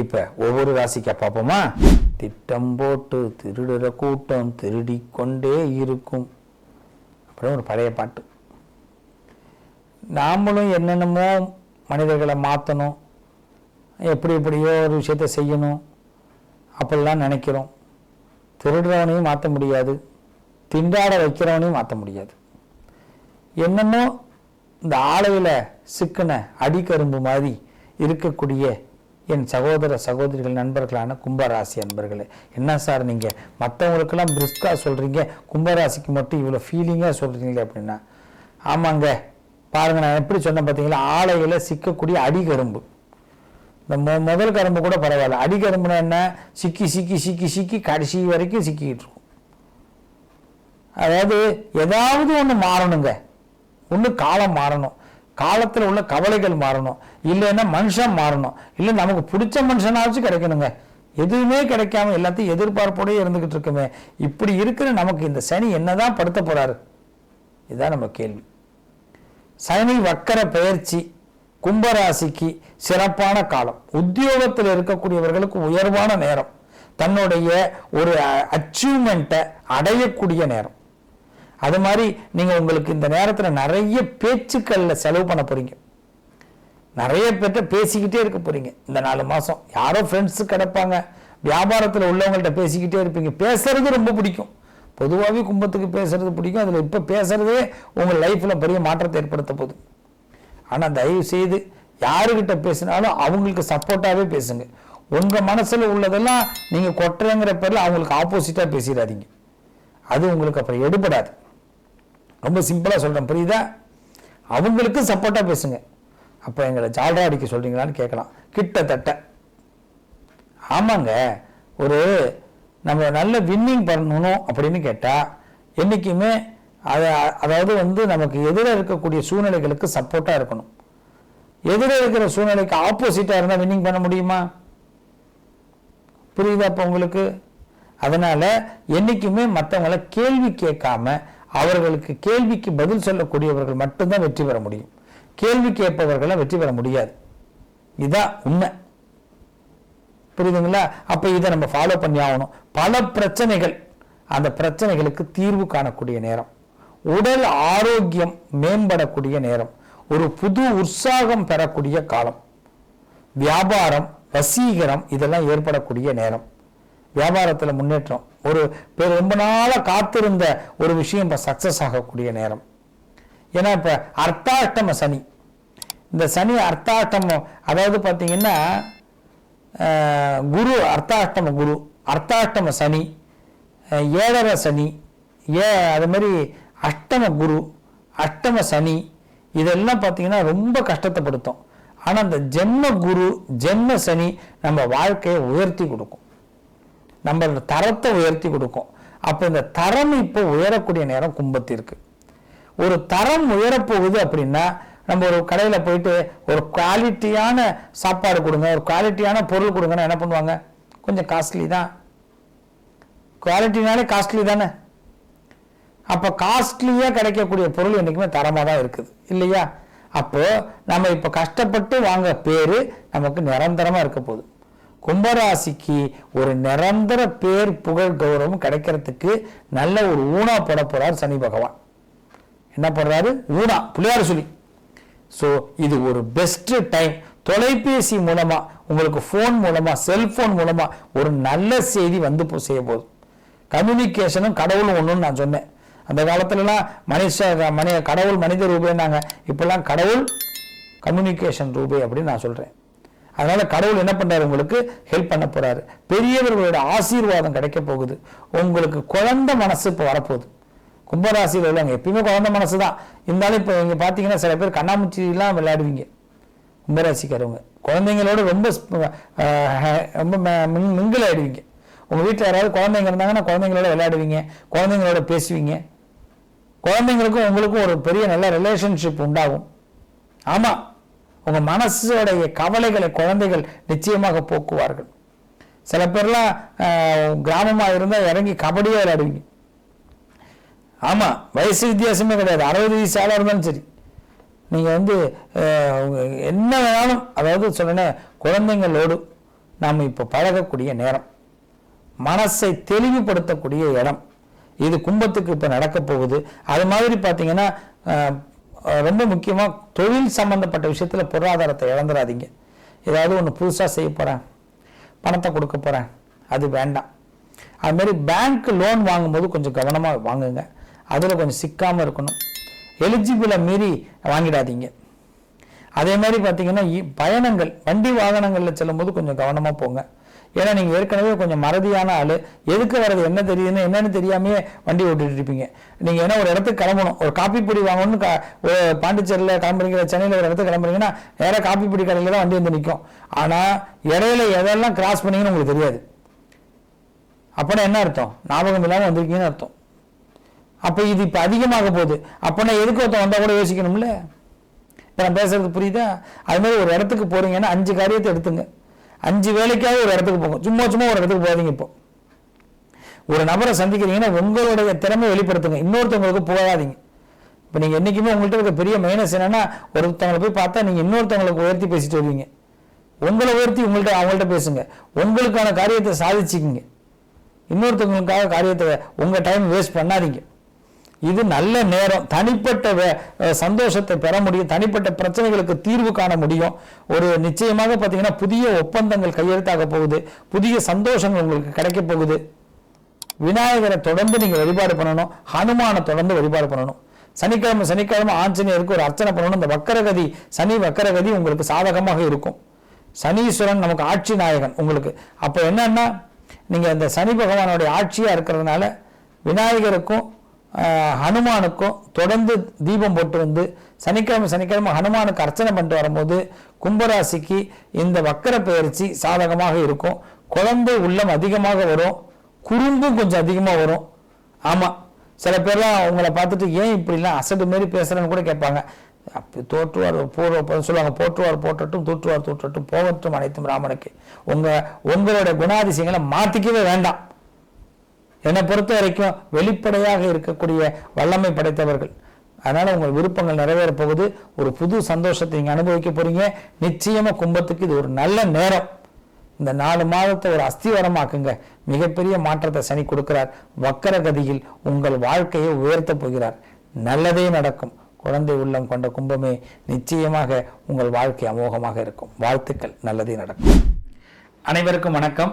இப்போ ஒவ்வொரு ராசிக்கா பார்ப்போமா? திட்டம் போட்டு திருடுற கூட்டம் திருடி கொண்டே இருக்கும். அப்படின்னு ஒரு பழைய பாட்டு. நாமளும் என்னென்னமோ மனிதர்களை மாற்றணும் எப்படி எப்படியோ ஒரு விஷயத்த செய்யணும். அப்படிலாம் நினைக்கிறோம். திருடுறவனையும் மாற்ற முடியாது. திண்டாட வைக்கிறவனையும் மாற்ற முடியாது. என்னமோ இந்த ஆலையில் சிக்கின அடிக்கரும்பு மாதிரி இருக்கக்கூடிய என் சகோதர சகோதரிகள் நண்பர்களான கும்பராசி அன்பர்களே என்ன சார் நீங்கள் மற்றவங்களுக்கெல்லாம் பிரிஸ்காக சொல்கிறீங்க கும்பராசிக்கு மட்டும் இவ்வளோ ஃபீலிங்காக சொல்கிறீங்களே அப்படின்னா ஆமாங்க. பாருங்கள் நான் எப்படி சொன்னேன் பார்த்தீங்களா ஆலையில் சிக்கக்கூடிய அடிகரும்பு. இந்த மொ முதல் கரும்பு கூட பரவாயில்ல. அடிகரும்புனா என்ன? சிக்கி சிக்கி சிக்கி சிக்கி கடைசி வரைக்கும் சிக்கிக்கிட்டு இருக்கும். அதாவது ஏதாவது ஒன்று மாறணுங்க. ஒன்று காலம் மாறணும். காலத்தில் உள்ள கவலைகள் மாறணும். இல்லைன்னா மனுஷன் மாறணும். இல்லை நமக்கு பிடிச்ச மனுஷனாச்சும் கிடைக்கணுங்க. எதுவுமே கிடைக்காம எல்லாத்தையும் எதிர்பார்ப்போடயே இருந்துகிட்டு இருக்குமே. இப்படி இருக்கிற நமக்கு இந்த சனி என்னதான் படுத்த போறாரு? இதுதான் நம்ம கேள்வி. சனி வக்கர பெயர்ச்சி கும்பராசிக்கு சிறப்பான காலம். உத்தியோகத்தில் இருக்கக்கூடியவர்களுக்கு உயர்வான நேரம். தன்னுடைய ஒரு அச்சீவ்மெண்ட்டை அடையக்கூடிய நேரம். அது மாதிரி நீங்கள் உங்களுக்கு இந்த நேரத்தில் நிறைய பேச்சுக்களில் செலவு பண்ண போகிறீங்க நிறைய பேர்கிட்ட பேசிக்கிட்டே இருக்க போகிறீங்க இந்த நாலு மாதம் யாரோ ஃப்ரெண்ட்ஸு கிடப்பாங்க. வியாபாரத்தில் உள்ளவங்கள்ட்ட பேசிக்கிட்டே இருப்பீங்க. பேசுறது ரொம்ப பிடிக்கும். பொதுவாகவே கும்பத்துக்கு பேசுறது பிடிக்கும். அதில் இப்போ பேசுகிறதே உங்கள் லைஃப்பில் பெரிய மாற்றத்தை ஏற்படுத்த போகுது. ஆனால் தயவு செய்து யாருக்கிட்ட பேசினாலும் அவங்களுக்கு சப்போர்ட்டாகவே பேசுங்க. உங்கள் மனசில் உள்ளதெல்லாம் நீங்கள் கொட்டுறங்கிற பேரில் அவங்களுக்கு ஆப்போசிட்டாக பேசிடாதீங்க. அது உங்களுக்கு அப்புறம் எடுபடாது. ரொம்ப சிம்பிளாக சொல்கிறேன் புரியுதா? அவங்களுக்கு சப்போர்ட்டாக பேசுங்க. அப்போ எங்களை ஜால்ரா அடிக்க சொல்கிறீங்களான்னு கேட்கலாம். கிட்டத்தட்ட. ஆமாங்க. ஒரு நம்ம நல்ல வின்னிங் பண்ணணும் அப்படின்னு கேட்டால் என்றைக்குமே அதை அதாவது வந்து நமக்கு எதிராக இருக்கக்கூடிய சூழ்நிலைகளுக்கு சப்போர்ட்டாக இருக்கணும். எதிராக இருக்கிற சூழ்நிலைக்கு ஆப்போசிட்டாக இருந்தால் வின்னிங் பண்ண முடியுமா? புரியுதா அப்போ உங்களுக்கு? அதனால் என்னைக்குமே மற்றவங்கள கேள்வி கேட்காம அவர்களுக்கு கேள்விக்கு பதில் சொல்லக்கூடியவர்கள் மட்டும்தான் வெற்றி பெற முடியும். கேள்வி கேட்பவர்களை வெற்றி பெற முடியாது. இதான் உண்மை. புரியுதுங்களா? அப்போ இதை நம்ம ஃபாலோ பண்ணி ஆகணும். பல பிரச்சனைகள் அந்த பிரச்சனைகளுக்கு தீர்வு காணக்கூடிய நேரம். உடல் ஆரோக்கியம் மேம்படக்கூடிய நேரம். ஒரு புது உற்சாகம் பெறக்கூடிய காலம். வியாபாரம் வசீகரம் இதெல்லாம் ஏற்படக்கூடிய நேரம். வியாபாரத்தில் முன்னேற்றம். ஒரு பேர் ரொம்ப நாளாக காத்திருந்த ஒரு விஷயம் இப்போ சக்ஸஸ் ஆகக்கூடிய நேரம். ஏன்னா இப்போ அர்த்தாஷ்டம சனி. இந்த சனி அர்த்தாஷ்டமம் அதாவது பார்த்தீங்கன்னா குரு அர்த்தாஷ்டம குரு அர்த்தாஷ்டம சனி ஏழரை சனி ஏ அது மாதிரி அஷ்டம குரு அஷ்டம சனி இதெல்லாம் பார்த்தீங்கன்னா ரொம்ப கஷ்டத்தைப்படுத்தும் ஆனால் இந்த ஜென்ம குரு ஜென்ம சனி நம்ம வாழ்க்கையை உயர்த்தி கொடுக்கும். நம்மளோட தரத்தை உயர்த்தி கொடுக்கும். அப்போ இந்த தரம் இப்போ உயரக்கூடிய நேரம் கும்பத்திற்கு. ஒரு தரம் உயரப்போகுது அப்படின்னா நம்ம ஒரு கடையில் போயிட்டு ஒரு குவாலிட்டியான சாப்பாடு கொடுங்க ஒரு குவாலிட்டியான பொருள் கொடுங்கன்னா என்ன பண்ணுவாங்க? கொஞ்சம் காஸ்ட்லி தான். குவாலிட்டினாலே காஸ்ட்லி தானே. அப்போ காஸ்ட்லியாக கிடைக்கக்கூடிய பொருள் என்றைக்குமே தரமாக தான் இருக்குது. இல்லையா? அப்போ நம்ம இப்போ கஷ்டப்பட்டு வாங்க பேர் நமக்கு நிரந்தரமாக இருக்க போகுது. கும்பராசிக்கு ஒரு நிரந்தர பேர் புகழ் கௌரவம் கிடைக்கிறதுக்கு நல்ல ஒரு ஊனா போட சனி பகவான். என்ன பண்ணுறாரு ஊனா பிள்ளையார் சொல்லி. ஸோ இது ஒரு பெஸ்ட் டைம் தொலைபேசி மூலமா உங்களுக்கு ஃபோன் மூலமா செல்போன் மூலமா ஒரு நல்ல செய்தி வந்து போ- செய்ய போகுது. கம்யூனிகேஷனும் கடவுளும் ஒன்றுன்னு நான் சொன்னேன். அந்த காலத்துலலாம் மனுஷ மனித கடவுள் மனித ரூபேனாங்க இப்பெல்லாம் கடவுள் கம்யூனிகேஷன் ரூபே அப்படின்னு நான் சொல்கிறேன் அதனால் கடவுள் என்ன பண்றாரு? உங்களுக்கு ஹெல்ப் பண்ண போகிறாரு பெரியவர்களோட ஆசீர்வாதம் கிடைக்க போகுது. உங்களுக்கு குழந்த மனசு இப்போ வரப்போகுது. கும்பராசியில் உள்ளவங்க எப்பயுமே குழந்தை மனசு தான் இருந்தாலும் இப்போ இங்கே பார்த்தீங்கன்னா சில பேர் கண்ணாமூச்சிலாம் விளையாடுவீங்க. கும்பராசிக்காரவங்க. குழந்தைங்களோட ரொம்ப ரொம்ப ம- ஆயிடுவீங்க. உங்கள் வீட்டில் யாராவது குழந்தைங்க இருந்தாங்கன்னா குழந்தைங்களோட விளையாடுவீங்க. குழந்தைங்களோட பேசுவீங்க. குழந்தைங்களுக்கும் உங்களுக்கும் ஒரு பெரிய நல்ல ரிலேஷன்ஷிப் உண்டாகும். ஆமாம் உங்கள் மனசோடைய கவலைகளை குழந்தைகள் நிச்சயமாக போக்குவார்கள். சில பேர்லாம் கிராமமாக இருந்தால் இறங்கி கபடியே விளையாடுவீங்க. ஆமாம் வயசு வித்தியாசமே கிடையாது. அறுபது வயசு ஆளாக இருந்தாலும் சரி. நீங்கள் வந்து என்ன வேணாலும் அதாவது சொல்றேனே குழந்தைங்களோடு நாம் இப்போ பழகக்கூடிய நேரம். மனசை தெளிவுபடுத்தக்கூடிய இடம். இது கும்பத்துக்கு இப்போ நடக்க போகுது. அது மாதிரி பார்த்தீங்கன்னா ரொம்ப முக்கியமாக தொழில் சம்பந்தப்பட்ட விஷயத்தில் பொருளாதாரத்தை இழந்துடாதீங்க ஏதாவது ஒன்று புதுசாக செய்ய போகிறேன் பணத்தை கொடுக்க போகிறேன் அது வேண்டாம். அதுமாரி பேங்க் லோன் வாங்கும்போது கொஞ்சம் கவனமாக வாங்குங்க. அதில் கொஞ்சம் சிக்காமல் இருக்கணும். எலிஜிபிளை மீறி வாங்கிடாதீங்க. அதே மாதிரி பார்த்தீங்கன்னா இ- பயணங்கள் வண்டி வாகனங்களில் செல்லும்போது கொஞ்சம் கவனமாக போங்க. ஏன்னா நீங்கள் ஏற்கனவே கொஞ்சம் மறதியான ஆள். எதுக்கு வர்றது? என்ன தெரியுதுன்னு என்னன்னு தெரியாமையே வண்டி ஓட்டிட்டு இருப்பீங்க. நீங்கள் ஏன்னா ஒரு இடத்துக்கு கிளம்பணும். ஒரு காப்பி பொடி வாங்கணும்னு கா ஒரு பாண்டிச்சேரியில் கிளம்புறீங்க சென்னையில் ஒரு இடத்துக்கு கிளம்புறீங்கன்னா நேராக காப்பி பொடி கடையில் தான் வண்டி வந்து நிற்கும் ஆனால் இடையில எதெல்லாம் கிராஸ் பண்ணீங்கன்னு உங்களுக்கு தெரியாது. அப்போனா என்ன அர்த்தம்? ஞாபகம் இல்லாமல் வந்திருக்கீங்கன்னு அர்த்தம். அப்போ இது இப்போ அதிகமாக போகுது. அப்போனா எதுக்கு ஒருத்தன் வந்தால் கூட யோசிக்கணும்ல? இப்போ நான் பேசுறது புரியுதா? அது மாதிரி ஒரு இடத்துக்கு போறீங்கன்னா அஞ்சு காரியத்தை எடுத்துங்க. அஞ்சு வேலைக்காக ஒரு இடத்துக்கு போகும் சும்மா சும்மா ஒரு இடத்துக்கு போகாதீங்க இப்போ. ஒரு நபரை சந்திக்கிறீங்கன்னா உங்களுடைய திறமை வெளிப்படுத்துங்க. இன்னொருத்தவங்களுக்கு போகாதீங்க இப்போ நீங்கள் என்றைக்குமே உங்கள்கிட்ட இருக்க பெரிய மைனஸ் என்னன்னா ஒருத்தவங்களை போய் பார்த்தா நீங்கள் இன்னொருத்தவங்களுக்கு உயர்த்தி பேசிட்டு வருவீங்க. உங்களை உயர்த்தி உங்கள்கிட்ட அவங்கள்ட்ட பேசுங்க. உங்களுக்கான காரியத்தை சாதிச்சுக்கிங்க. இன்னொருத்தவங்களுக்காக காரியத்தை உங்கள் டைம் வேஸ்ட் பண்ணாதீங்க. இது நல்ல நேரம். தனிப்பட்ட வே- சந்தோஷத்தை பெற முடியும். தனிப்பட்ட பிரச்சனைகளுக்கு தீர்வு காண முடியும். ஒரு நிச்சயமாக பார்த்தீங்கன்னா புதிய ஒப்பந்தங்கள் கையெழுத்தாக போகுது. புதிய சந்தோஷங்கள் உங்களுக்கு கிடைக்க போகுது. விநாயகரை தொடர்ந்து நீங்கள் வழிபாடு பண்ணணும். ஹனுமானை தொடர்ந்து வழிபாடு பண்ணணும். சனிக்கிழமை சனிக்கிழமை ஆஞ்சநேயருக்கு ஒரு அர்ச்சனை பண்ணணும். இந்த வக்கரகதி சனி வக்கரகதி உங்களுக்கு சாதகமாக இருக்கும். சனீஸ்வரன் நமக்கு ஆட்சி நாயகன் உங்களுக்கு. அப்போ என்னன்னா நீங்கள் இந்த சனி பகவானுடைய ஆட்சியாக இருக்கிறதுனால விநாயகருக்கும் ஹனுமானுக்கும் தொடர்ந்து தீபம் போட்டு வந்து சனிக்கிழமை சனிக்கிழமை ஹனுமானுக்கு அர்ச்சனை பண்ணிட்டு வரும்போது கும்பராசிக்கு இந்த வக்கர பயிற்சி சாதகமாக இருக்கும். குழந்தை உள்ளம் அதிகமாக வரும். குறும்பும் கொஞ்சம் அதிகமாக வரும். ஆமாம் சில பேர்லாம் அவங்கள பார்த்துட்டு ஏன் இப்படிலாம் அசடு மாரி பேசுகிறேன்னு கூட கேட்பாங்க. அப்போ தோற்றுவார் போடுற சொல்லுவாங்க. போற்றுவார் போற்றட்டும் தூற்றுவார் தூற்றட்டும் போகட்டும் அனைத்தும் ராமனுக்கு. உங்கள் உங்களுடைய குணாதிசயங்களை மாற்றிக்கவே வேண்டாம். என்னை பொறுத்த வரைக்கும் வெளிப்படையாக இருக்கக்கூடிய வல்லமை படைத்தவர்கள். அதனால் உங்கள் விருப்பங்கள் நிறைவேற போகுது. ஒரு புது சந்தோஷத்தை நீங்கள் அனுபவிக்க போறீங்க. நிச்சயமாக கும்பத்துக்கு இது ஒரு நல்ல நேரம். இந்த நாலு மாதத்தை ஒரு அஸ்திவரமாக்குங்க. மிகப்பெரிய மாற்றத்தை சனி கொடுக்கிறார். வக்கர கதியில் உங்கள் வாழ்க்கையை உயர்த்தப் போகிறார். நல்லதே நடக்கும். குழந்தை உள்ளம் கொண்ட கும்பமே நிச்சயமாக உங்கள் வாழ்க்கை அமோகமாக இருக்கும். வாழ்த்துக்கள். நல்லதே நடக்கும். அனைவருக்கும் வணக்கம்.